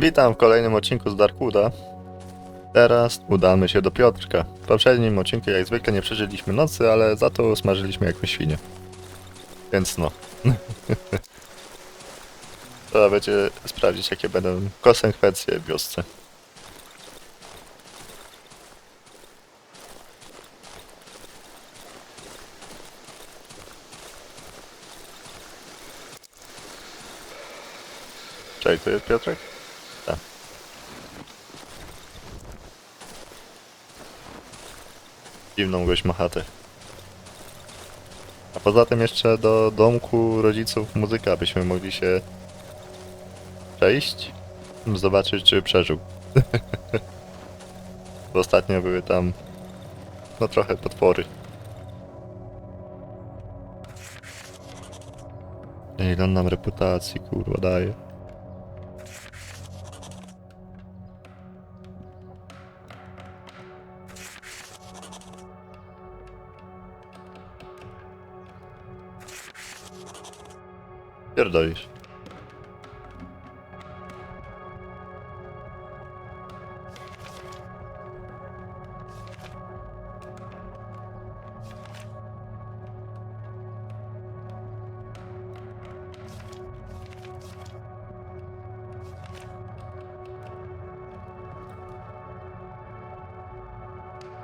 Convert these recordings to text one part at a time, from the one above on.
Witam w kolejnym odcinku z Darkuda. Teraz udamy się do Piotrka. W poprzednim odcinku jak zwykle nie przeżyliśmy nocy, ale za to smażyliśmy jakąś świnię. Więc no. Trzeba będzie sprawdzić jakie będą konsekwencje w wiosce. Cześć, to jest Piotrek? Dziwną gość ma chatę. A poza tym jeszcze do domku rodziców muzyka byśmy mogli się przejść, zobaczyć czy przeżył. Bo ostatnio były tam no trochę potwory. Ile on nam reputacji kurwa daje. Pierdolisz.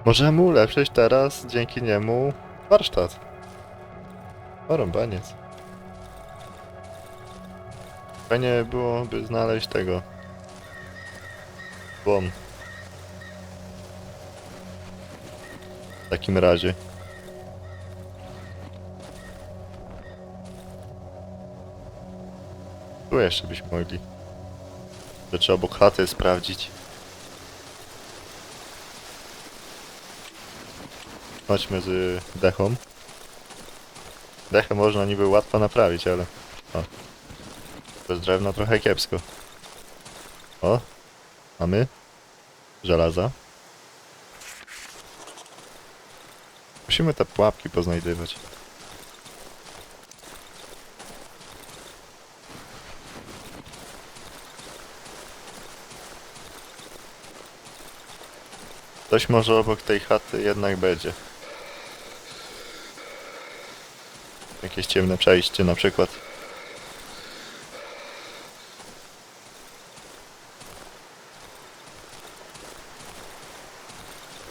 Możemy ulepszyć teraz dzięki niemu warsztat. Porąbaniec. Fajnie byłoby znaleźć tego. Błon. W takim razie. Tu jeszcze byśmy mogli. Rzeczy obok chaty sprawdzić. Chodźmy z dechą. Dechę można niby łatwo naprawić, ale... O. Bez drewna trochę kiepsko. O, mamy żelaza. Musimy te pułapki poznajdywać. Coś może obok tej chaty jednak będzie. Jakieś ciemne przejście na przykład.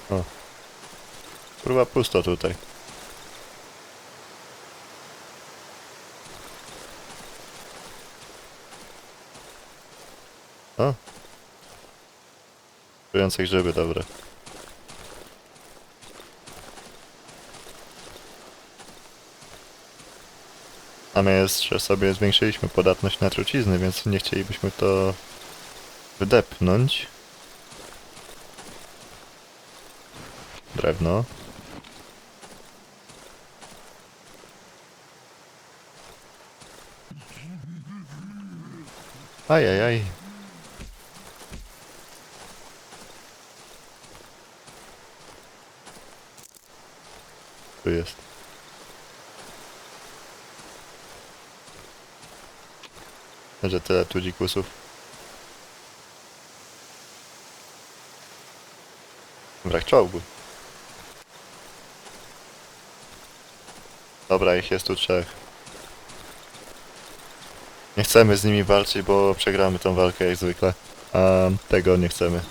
O. Kurwa pusto tutaj. O. Czujące grzyby, dobre. A my jeszcze sobie zwiększyliśmy podatność na trucizny, więc nie chcielibyśmy to wydepnąć. Drewno. Ajajaj. Tu jest. Że tyle tu dzikusów. Brak czołgu. Dobra, ich jest tu trzech. Nie chcemy z nimi walczyć, bo przegramy tą walkę jak zwykle. A tego nie chcemy.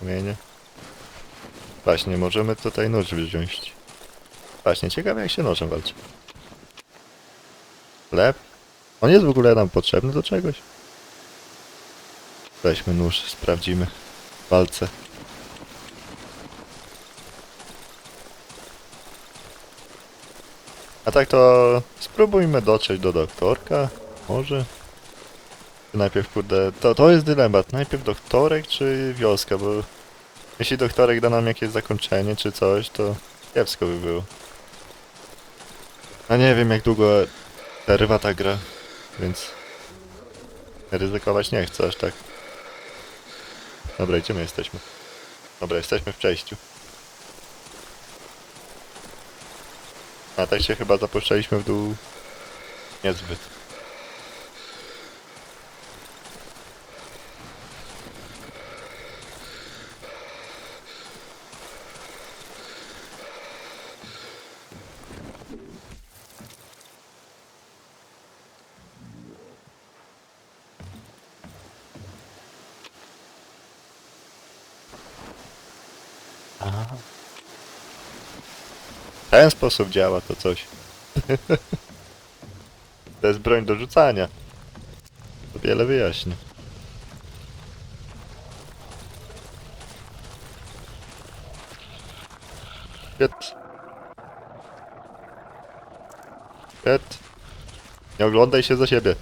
Kamienie. Właśnie, możemy tutaj nóż wziąć. Właśnie, ciekawe jak się nożem walczy. Chleb? On jest w ogóle nam potrzebny do czegoś? Weźmy nóż, sprawdzimy. W A tak to spróbujmy dotrzeć do doktorka. Może? Najpierw kurde, to, to jest dylemat. Najpierw doktorek czy wioska, bo jeśli doktorek da nam jakieś zakończenie czy coś, to kiepsko by było. A nie wiem jak długo trwa ta gra, więc ryzykować nie chcę aż tak. Dobra, gdzie my jesteśmy? Dobra, jesteśmy w przejściu. A tak się chyba zapuszczaliśmy w dół niezbyt. Aha. Ten sposób działa to coś. to jest broń do rzucania. To wiele wyjaśni. Piet. Piet. Nie oglądaj się za siebie.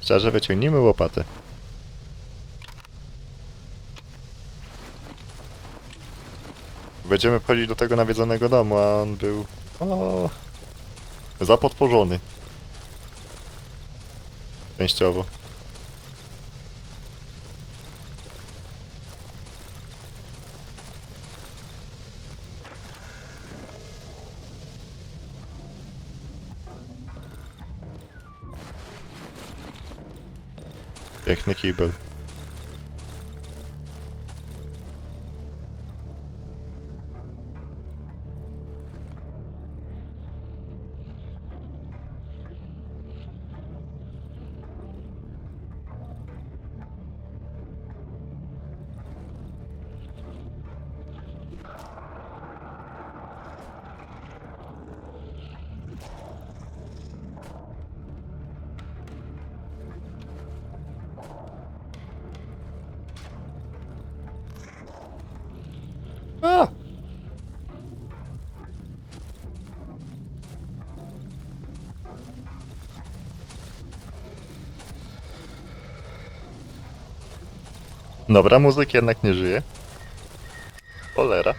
Szczerze, wyciągnijmy łopatę. Będziemy wchodzić do tego nawiedzonego domu, a on był... O, zapodporzony. Częściowo. Echt. Dobra, muzyk jednak nie żyje. Cholera.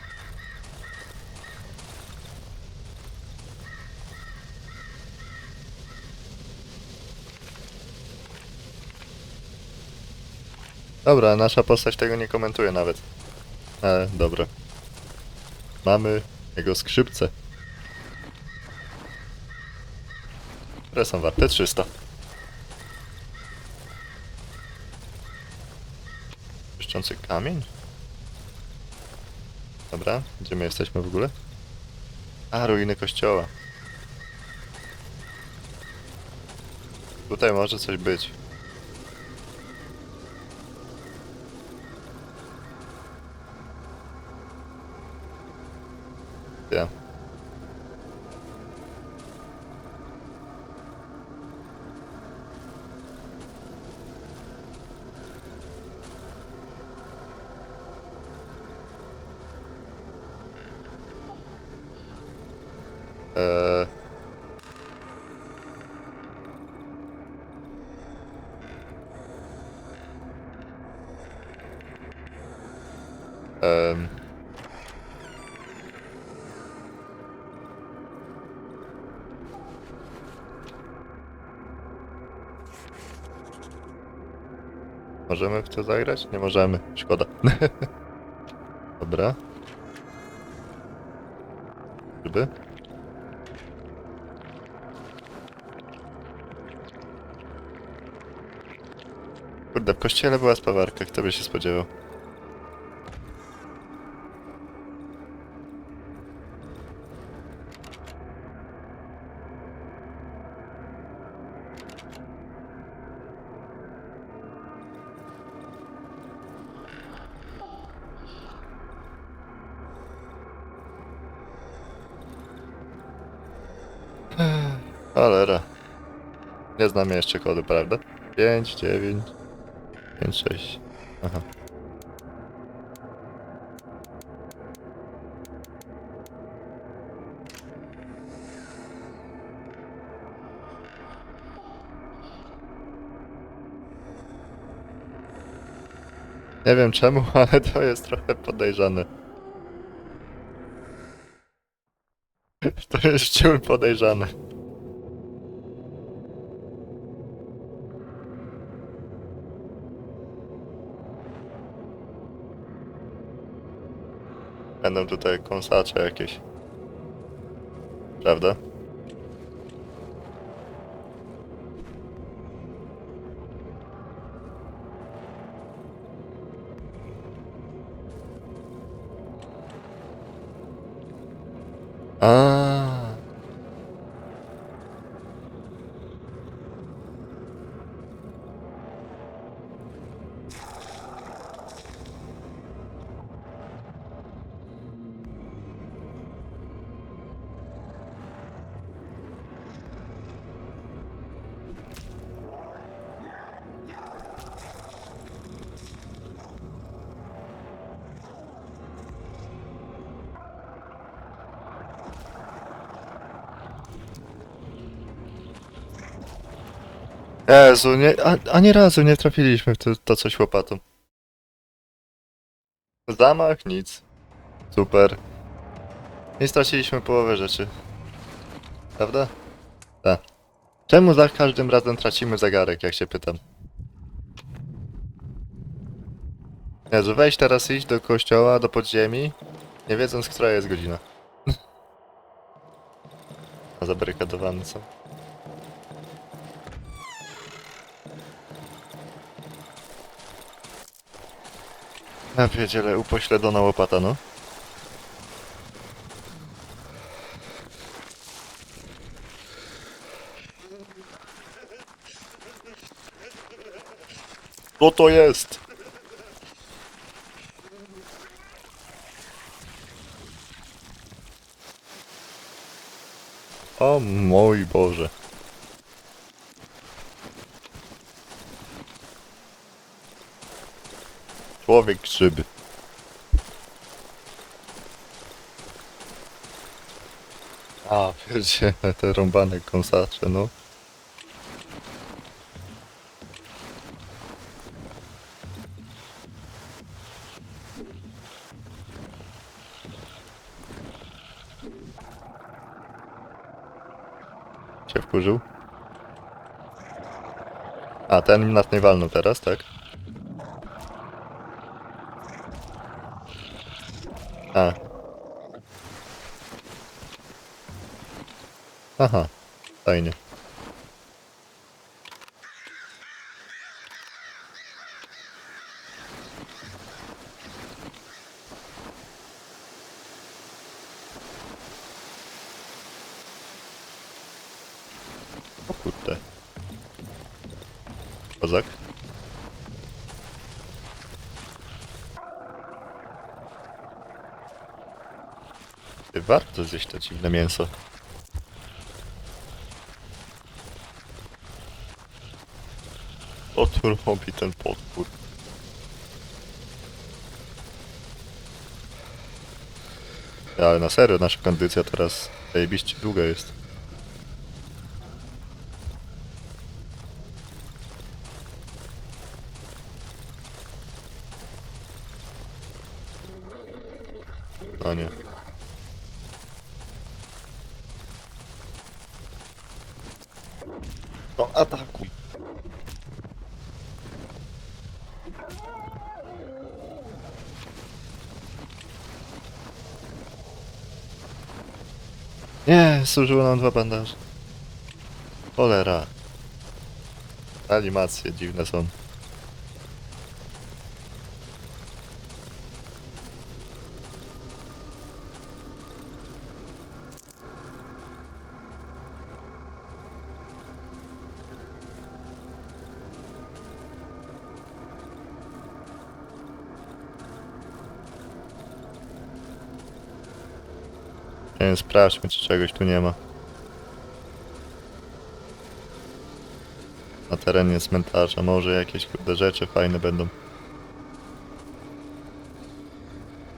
Dobra, nasza postać tego nie komentuje nawet. E, dobra. Mamy jego skrzypce. Które są warte 300. Błyszczący kamień? Dobra, gdzie my jesteśmy w ogóle? A, ruiny kościoła. Tutaj może coś być. Ja. Eee. Em. Możemy w to zagrać? Nie możemy. Szkoda. Dobra. Żeby? Kurde, w kościele była spawarka, kto by się spodziewał. Cholera. Nie znam jeszcze kodu, prawda? 5, 9, 5, 6. Aha. Nie wiem czemu, ale to jest trochę podejrzane. To jest ciul podejrzane. Będą tutaj kąsacze jakieś. Prawda? Jezu, nie, ani razu nie trafiliśmy w to, to coś łopatą. Zamach, nic. Super. Nie straciliśmy połowę rzeczy. Prawda? Tak. Czemu za każdym razem tracimy zegarek, jak się pytam? Jezu, weź teraz iść do kościoła, do podziemi, nie wiedząc, która jest godzina. A zabarykadowany są. Ja pierdzielę, upośledzona łopata, no. Co to jest? O mój Boże. Człowiek grzyby. A, wiecie, te rąbane kąsacze, no. Się wkurzył? A, ten nas nie walnął teraz, tak? A. Aha, fajnie. O kurde. Kozak. Ty, Warto zjeść to dziwne mięso. Tu robi ten potwór? Ale na serio, nasza kondycja teraz zajebiście długa jest. No nie. Atakuj. Nie, służyło nam dwa bandaże. Cholera. Animacje dziwne są. Sprawdźmy, czy czegoś tu nie ma. Na terenie cmentarza może jakieś kurde rzeczy fajne będą.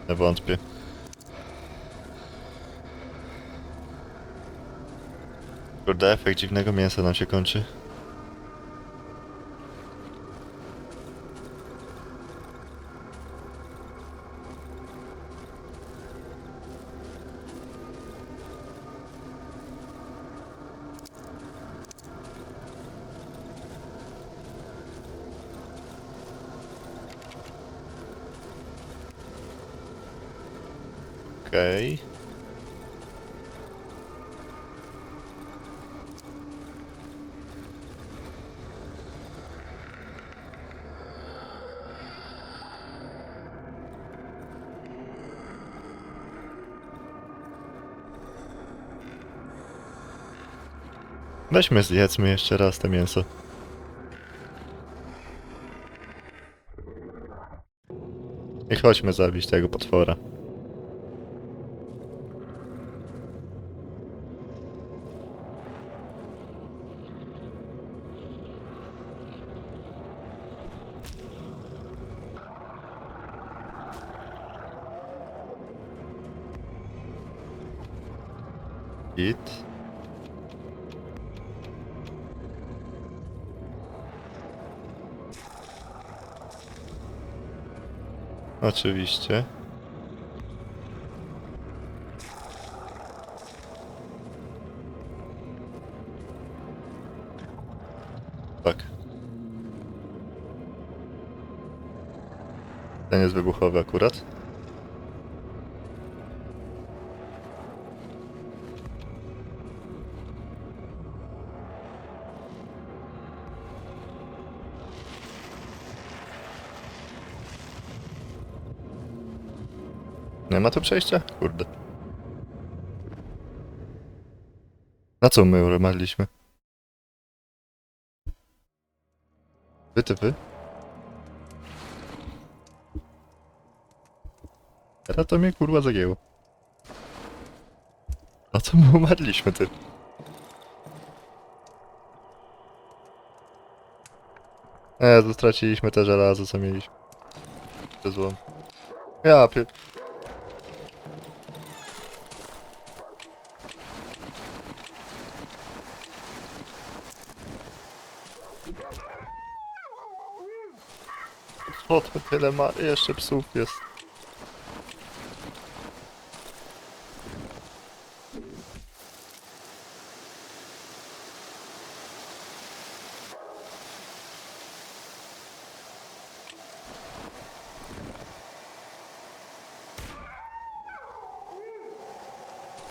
Nie wątpię. Kurde, efekt dziwnego mięsa nam się kończy. Weźmy zjedzmy jeszcze raz to mięso. I chodźmy zabić tego potwora. Oczywiście. Tak. Ten jest wybuchowy akurat. Nie ma tu przejścia? Kurde. Na co my umarliśmy? Wy ty wy? Teraz to mnie kurwa zagięło. Na co my umarliśmy ty? E, straciliśmy te żelazo co mieliśmy. To złom. Ja pie... O, to tyle ma... Jeszcze psów jest.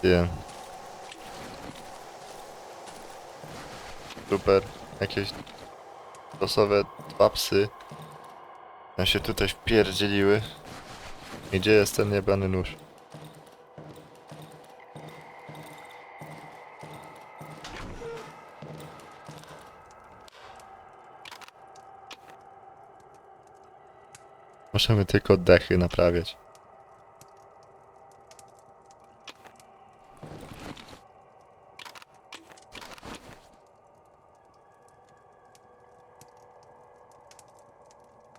Wiem. Super. Jakieś losowe dwa psy. Ja się tutaj wpierdzieliły. I Gdzie jest ten niebany nóż? Możemy tylko dechy naprawiać.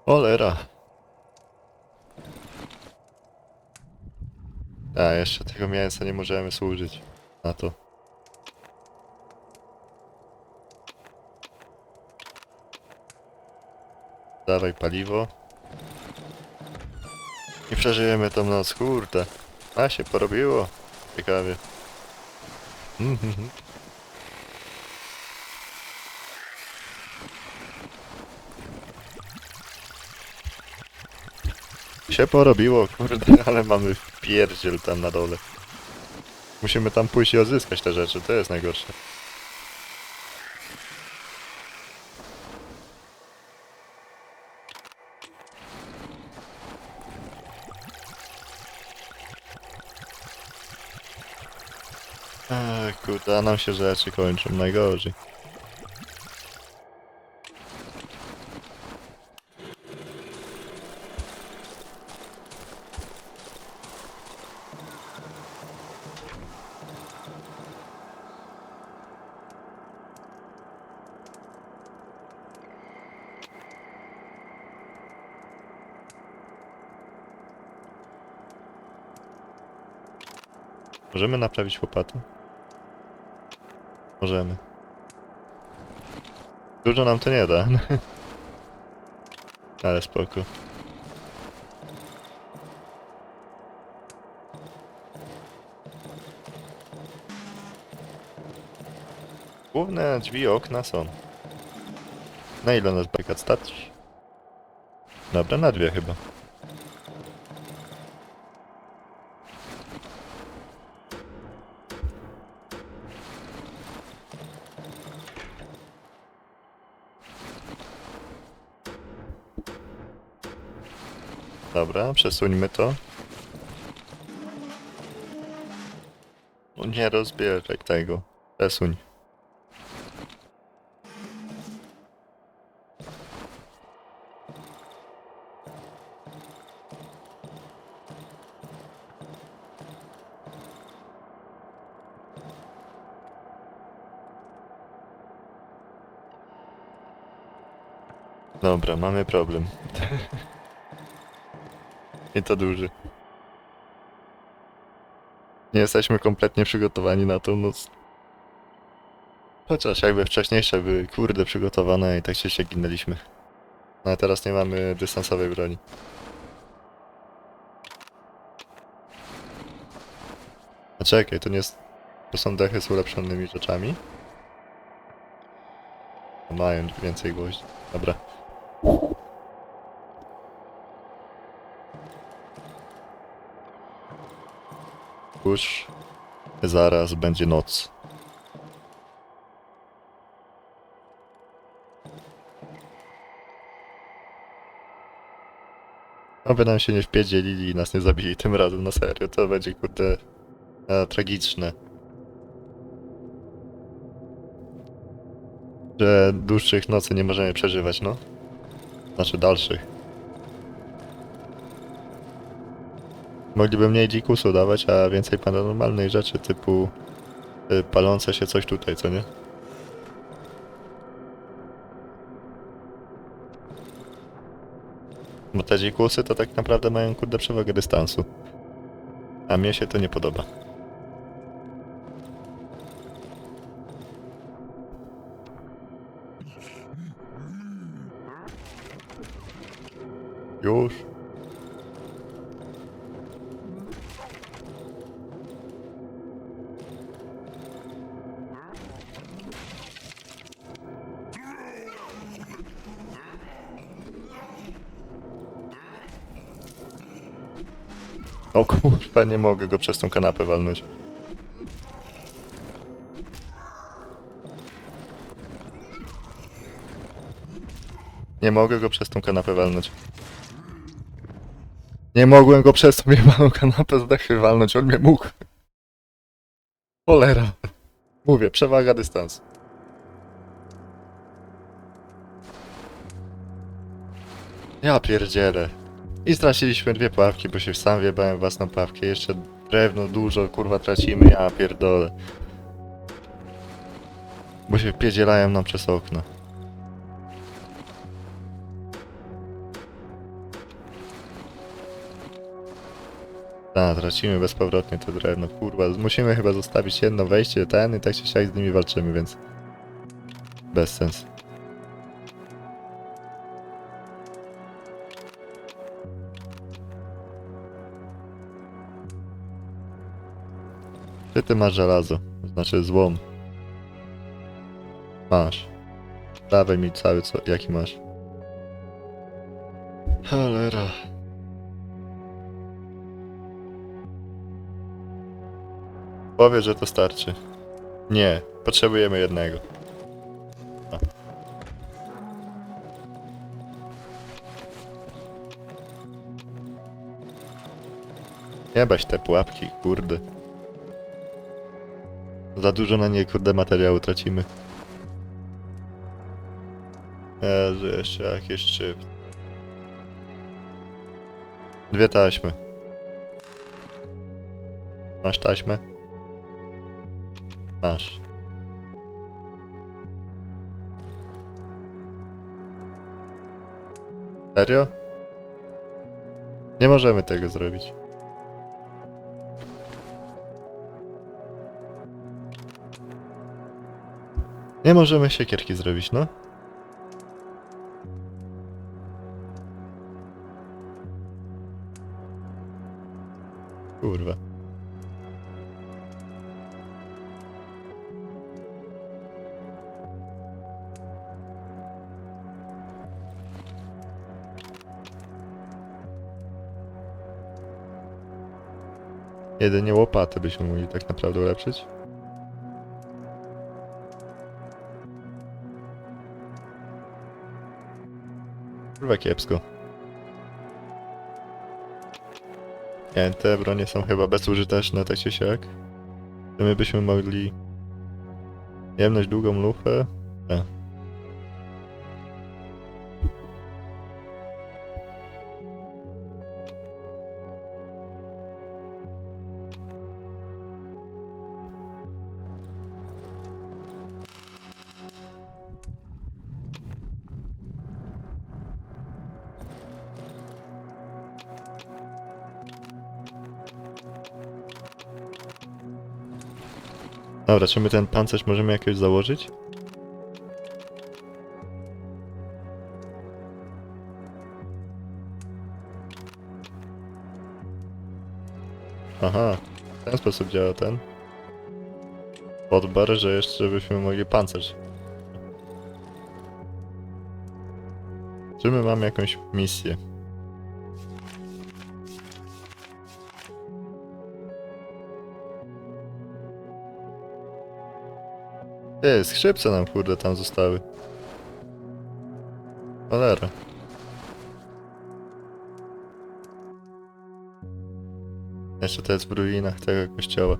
Cholera. A, jeszcze tego mięsa nie możemy służyć. Na to. Dawaj paliwo. I przeżyjemy tą noc, kurde. A, się porobiło. Ciekawie. Mhm. Się porobiło, kurde, ale mamy wpierdziel tam na dole. Musimy tam pójść i odzyskać te rzeczy, to jest najgorsze. Ech, kurde, a nam się rzeczy kończą, najgorzej. Możemy naprawić łopatę? Możemy. Dużo nam to nie da. Ale spoko. Główne drzwi, okna są. Na ile nas backup stać? Dobra, na dwie chyba. Dobra, przesuńmy to. Nie rozbieraj tego. Przesuń. Dobra, mamy problem. I to duży. Nie jesteśmy kompletnie przygotowani na tą noc. Chociaż jakby wcześniejsze były kurde przygotowane i tak się ginęliśmy. No a teraz nie mamy dystansowej broni. A czekaj, to nie jest... To są dechy z ulepszonymi rzeczami? Mają więcej gwoździ. Dobra. Już zaraz będzie noc. Oby nam się nie wpierdzielili i nas nie zabili tym razem, na serio. To będzie kurde e, tragiczne. Że dłuższych nocy nie możemy przeżywać, no. Znaczy dalszych. Mogliby mniej dzikusu dawać, a więcej paranormalnej rzeczy typu y, palące się coś tutaj, co nie? Bo te dzikusy to tak naprawdę mają kurde przewagę dystansu. A mnie się to nie podoba. Już. Kurwa, nie mogę go przez tą kanapę walnąć. Nie mogę go przez tą kanapę walnąć. Nie mogłem go przez tą jebaną kanapę z dechy walnąć, on mnie mógł. Cholera. Mówię, przewaga dystansu. Ja pierdzielę. I straciliśmy dwie pławki, bo się sam wjebałem własną pławkę. Jeszcze drewno dużo, kurwa, tracimy, ja pierdolę. Bo się wpierdzielają nam przez okno. Tak, tracimy bezpowrotnie to drewno, kurwa. Musimy chyba zostawić jedno wejście, ten i tak się siak z nimi walczymy, więc... Bez sensu. Czy ty masz żelazo? Znaczy złom. Masz. Dawaj mi cały co, jaki masz. Cholera. Powiedz, że to starczy. Nie, potrzebujemy jednego. A. Jebać te pułapki, kurde. Za dużo na nie, kurde, materiału tracimy. Jezu, jeszcze jakieś szczyp. Dwie taśmy. Masz taśmę? Masz. Serio? Nie możemy tego zrobić. Nie możemy siekierki zrobić, no. Kurwa. Jedynie łopaty byśmy mogli tak naprawdę ulepszyć. kurwa kiepsko. Nie, te bronie są chyba bezużyteczne, tak się siak. To my byśmy mogli... Jemność długą lufę? E. Dobra, czy my ten pancerz możemy jakoś założyć? Aha, w ten sposób działa ten. Podbar, że jeszcze byśmy mogli pancerz. Czy my mamy jakąś misję? Ty, skrzypce nam kurde tam zostały. Cholera. Jeszcze to jest w ruinach tego kościoła.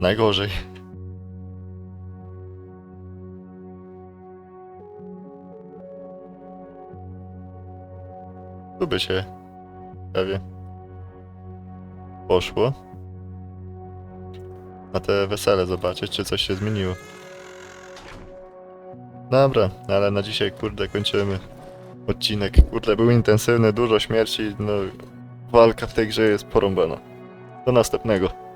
Najgorzej. Tu by się prawie poszło. Na te wesele zobaczyć, czy coś się zmieniło. Dobra, ale na dzisiaj kurde kończymy odcinek. Kurde, był intensywny, dużo śmierci, no walka w tej grze jest porąbana. Do następnego.